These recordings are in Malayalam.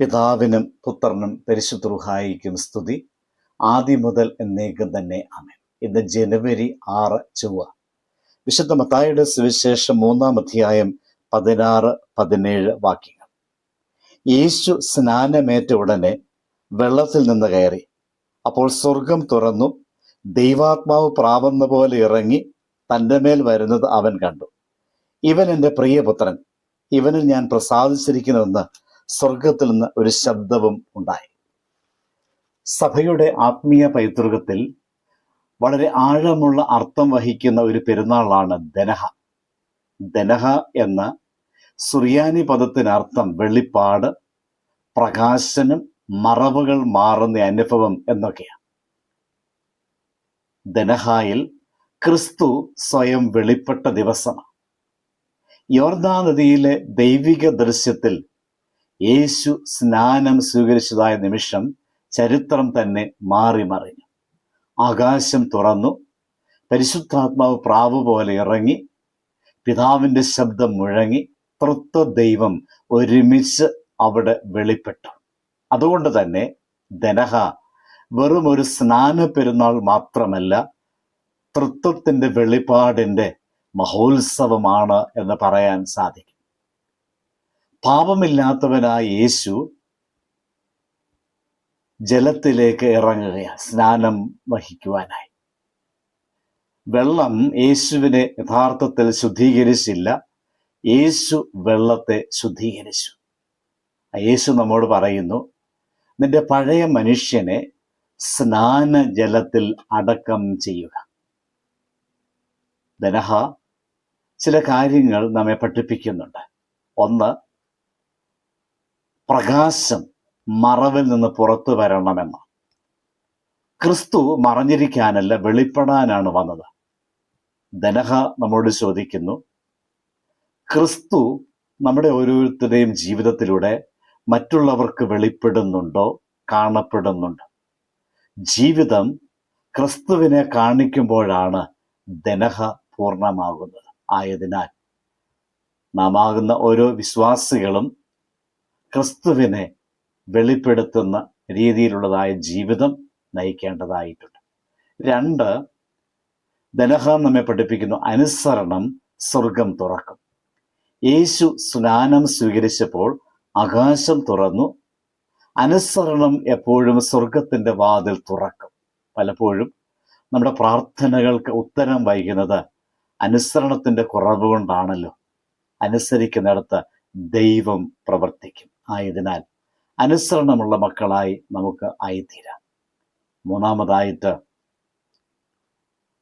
പിതാവിനും പുത്രനും പരിശുദ്ധ സ്തുതി. ആദ്യം മുതൽ എന്നേക്കും തന്നെ അമേൻ ഇന്ന് ജനുവരി ആറ് ചൊവ്വ. വിശുദ്ധ മത്തായുടെ സുവിശേഷം മൂന്നാം അധ്യായം പതിനാറ് പതിനേഴ് വാക്യങ്ങൾ. യേശു സ്നാനമേറ്റ ഉടനെ വെള്ളത്തിൽ നിന്ന് കയറി. അപ്പോൾ സ്വർഗം തുറന്നു. ദൈവാത്മാവ് പ്രാവുന്ന പോലെ ഇറങ്ങി തന്റെ മേൽ വരുന്നത് അവൻ കണ്ടു. ഇവൻ എന്റെ പ്രിയപുത്രൻ. ഇവനിൽ ഞാൻ പ്രസാദിച്ചിരിക്കുന്നുവെന്ന് സ്വർഗത്തിൽ നിന്ന് ഒരു ശബ്ദവും ഉണ്ടായി. സഭയുടെ ആത്മീയ പൈതൃകത്തിൽ വളരെ ആഴമുള്ള അർത്ഥം വഹിക്കുന്ന ഒരു പെരുന്നാളാണ് ദനഹ. ദനഹ എന്ന സുറിയാനി പദത്തിനർത്ഥം വെളിപ്പാട് പ്രകാശനം മറവുകൾ മാറുന്ന അനുഭവം എന്നൊക്കെയാണ്. ദനഹായിൽ ക്രിസ്തു സ്വയം വെളിപ്പെട്ട ദിവസമാണ്. യോർദാ നദിയിലെ ദൈവിക ദൃശ്യത്തിൽ യേശു സ്നാനം സ്വീകരിച്ചതായ നിമിഷം ചരിത്രം തന്നെ മാറി മറിഞ്ഞു. ആകാശം തുറന്നു. പരിശുദ്ധാത്മാവ് പ്രാവ് പോലെ ഇറങ്ങി. പിതാവിന്റെ ശബ്ദം മുഴങ്ങി. തൃത്വ ദൈവം ഒരുമിച്ച് അവിടെ വെളിപ്പെട്ടു. അതുകൊണ്ട് തന്നെ ധനഹ വെറും ഒരു സ്നാന പെരുന്നാൾ മാത്രമല്ല തൃത്വത്തിന്റെ വെളിപ്പാടിന്റെ മഹോത്സവമാണ് എന്ന് പറയാൻ സാധിക്കും. പാപമില്ലാത്തവനായ യേശു ജലത്തിലേക്ക് ഇറങ്ങുകയാണ് സ്നാനം വഹിക്കുവാനായി. വെള്ളം യേശുവിനെ യഥാർത്ഥത്തിൽ ശുദ്ധീകരിച്ചില്ല. യേശു വെള്ളത്തെ ശുദ്ധീകരിച്ചു. യേശു നമ്മോട് പറയുന്നു നിന്റെ പഴയ മനുഷ്യനെ സ്നാന ജലത്തിൽ അടക്കം ചെയ്യുക. ധനഹ ചില കാര്യങ്ങൾ നമ്മെ പഠിപ്പിക്കുന്നുണ്ട്. ഒന്ന് പ്രകാശം മറവിൽ നിന്ന് പുറത്തു വരണമെന്ന്. ക്രിസ്തു മറഞ്ഞിരിക്കാനല്ല വെളിപ്പെടാനാണ് വന്നത്. ധനഹ നമ്മോട് ചോദിക്കുന്നു ക്രിസ്തു നമ്മുടെ ഓരോരുത്തരുടെയും ജീവിതത്തിലൂടെ മറ്റുള്ളവർക്ക് വെളിപ്പെടുന്നുണ്ടോ കാണപ്പെടുന്നുണ്ട്? ജീവിതം ക്രിസ്തുവിനെ കാണിക്കുമ്പോഴാണ് ധനഹ പൂർണമാകുന്നത്. ആയതിനാൽ നാം ആകുന്ന ഓരോ വിശ്വാസികളും ക്രിസ്തുവിനെ വെളിപ്പെടുത്തുന്ന രീതിയിലുള്ളതായ ജീവിതം നയിക്കേണ്ടതായിട്ടുണ്ട്. രണ്ട് ദനഹ നമ്മെ പഠിപ്പിക്കുന്നു അനുസരണം സ്വർഗം തുറക്കും. യേശു സ്നാനം സ്വീകരിച്ചപ്പോൾ ആകാശം തുറന്നു. അനുസരണം എപ്പോഴും സ്വർഗത്തിന്റെ വാതിൽ തുറക്കും. പലപ്പോഴും നമ്മുടെ പ്രാർത്ഥനകൾക്ക് ഉത്തരം വൈകുന്നത് അനുസരണത്തിന്റെ കുറവ് കൊണ്ടാണല്ലോ അനുസരിക്കുന്നിടത്ത് ദൈവം പ്രവർത്തിക്കും. ആയതിനാൽ അനുസരണമുള്ള മക്കളായി നമുക്ക് ആയിത്തീരാം. മൂന്നാമതായിട്ട്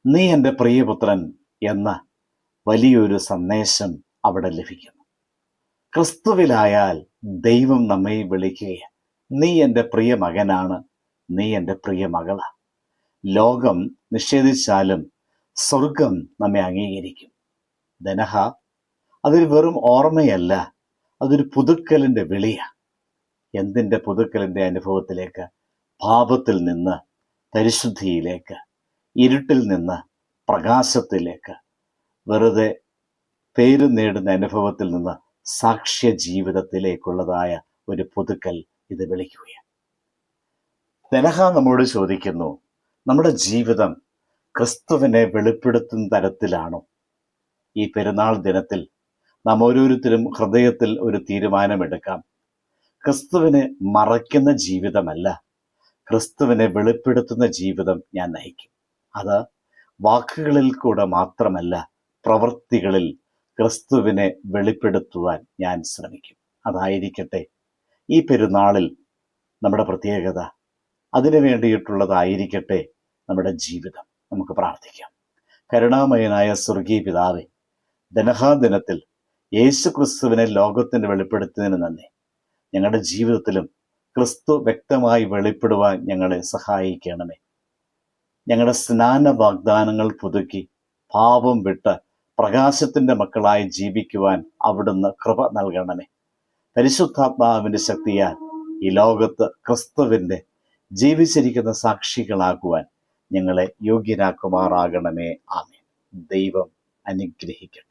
നീ എന്റെ പ്രിയപുത്രൻ എന്ന വലിയൊരു സന്ദേശം അവിടെ ലഭിക്കുന്നു. ക്രിസ്തുവിലായാൽ ദൈവം നമ്മെ വിളിക്കുകയാണ്. നീ എന്റെ പ്രിയ മകനാണ്. നീ എന്റെ പ്രിയ മകളാണ് ലോകം നിഷേധിച്ചാലും സ്വർഗം നമ്മെ അംഗീകരിക്കും. ധനഹ അതിൽ വെറും ഓർമ്മയല്ല. അതൊരു പുതുക്കലിന്റെ വിളിയാണ് എന്തിന്റെ പുതുക്കലിന്റെ അനുഭവത്തിലേക്ക്? പാപത്തിൽ നിന്ന് പരിശുദ്ധിയിലേക്ക് ഇരുട്ടിൽ നിന്ന് പ്രകാശത്തിലേക്ക്. വെറുതെ പേര് നേടുന്ന അനുഭവത്തിൽ നിന്ന് സാക്ഷ്യ ജീവിതത്തിലേക്കുള്ളതായ ഒരു പുതുക്കൽ ഇത് വിളിക്കുകയാണ്. ദനഹ നമ്മോട് ചോദിക്കുന്നു നമ്മുടെ ജീവിതം ക്രിസ്തുവിനെ വെളിപ്പെടുത്തുന്ന തരത്തിലാണോ? ഈ പെരുന്നാൾ ദിനത്തിൽ നാം ഓരോരുത്തരും ഹൃദയത്തിൽ ഒരു തീരുമാനമെടുക്കാം. ക്രിസ്തുവിനെ മറയ്ക്കുന്ന ജീവിതമല്ല. ക്രിസ്തുവിനെ വെളിപ്പെടുത്തുന്ന ജീവിതം ഞാൻ നയിക്കും. അത് വാക്കുകളിൽ കൂടെ മാത്രമല്ല പ്രവൃത്തികളിൽ ക്രിസ്തുവിനെ വെളിപ്പെടുത്തുവാൻ ഞാൻ ശ്രമിക്കും. അതായിരിക്കട്ടെ ഈ പെരുന്നാളിൽ നമ്മുടെ പ്രത്യേകത. അതിനു വേണ്ടിയിട്ടുള്ളതായിരിക്കട്ടെ നമ്മുടെ ജീവിതം. നമുക്ക് പ്രാർത്ഥിക്കാം. കരുണാമയനായ സ്വർഗീയ പിതാവെ ദിനത്തിൽ യേശു ക്രിസ്തുവിനെ ലോകത്തിന് വെളിപ്പെടുത്തുന്നതിന് നന്ദി. ഞങ്ങളുടെ ജീവിതത്തിലും ക്രിസ്തു വ്യക്തമായി വെളിപ്പെടുവാൻ ഞങ്ങളെ സഹായിക്കണമേ. ഞങ്ങളുടെ സ്നാന വാഗ്ദാനങ്ങൾ പുതുക്കി പാപം വിട്ട് പ്രകാശത്തിന്റെ മക്കളായി ജീവിക്കുവാൻ അവിടുന്ന് കൃപ നൽകണമേ. പരിശുദ്ധാത്മാവിന്റെ ശക്തിയാൽ ഈ ലോകത്ത് ക്രിസ്തുവിന്റെ ജീവിച്ചിരിക്കുന്ന സാക്ഷികളാക്കുവാൻ ഞങ്ങളെ യോഗ്യരാക്കുമാറാകണമേ. ആമേ ദൈവം അനുഗ്രഹിക്കട്ടെ.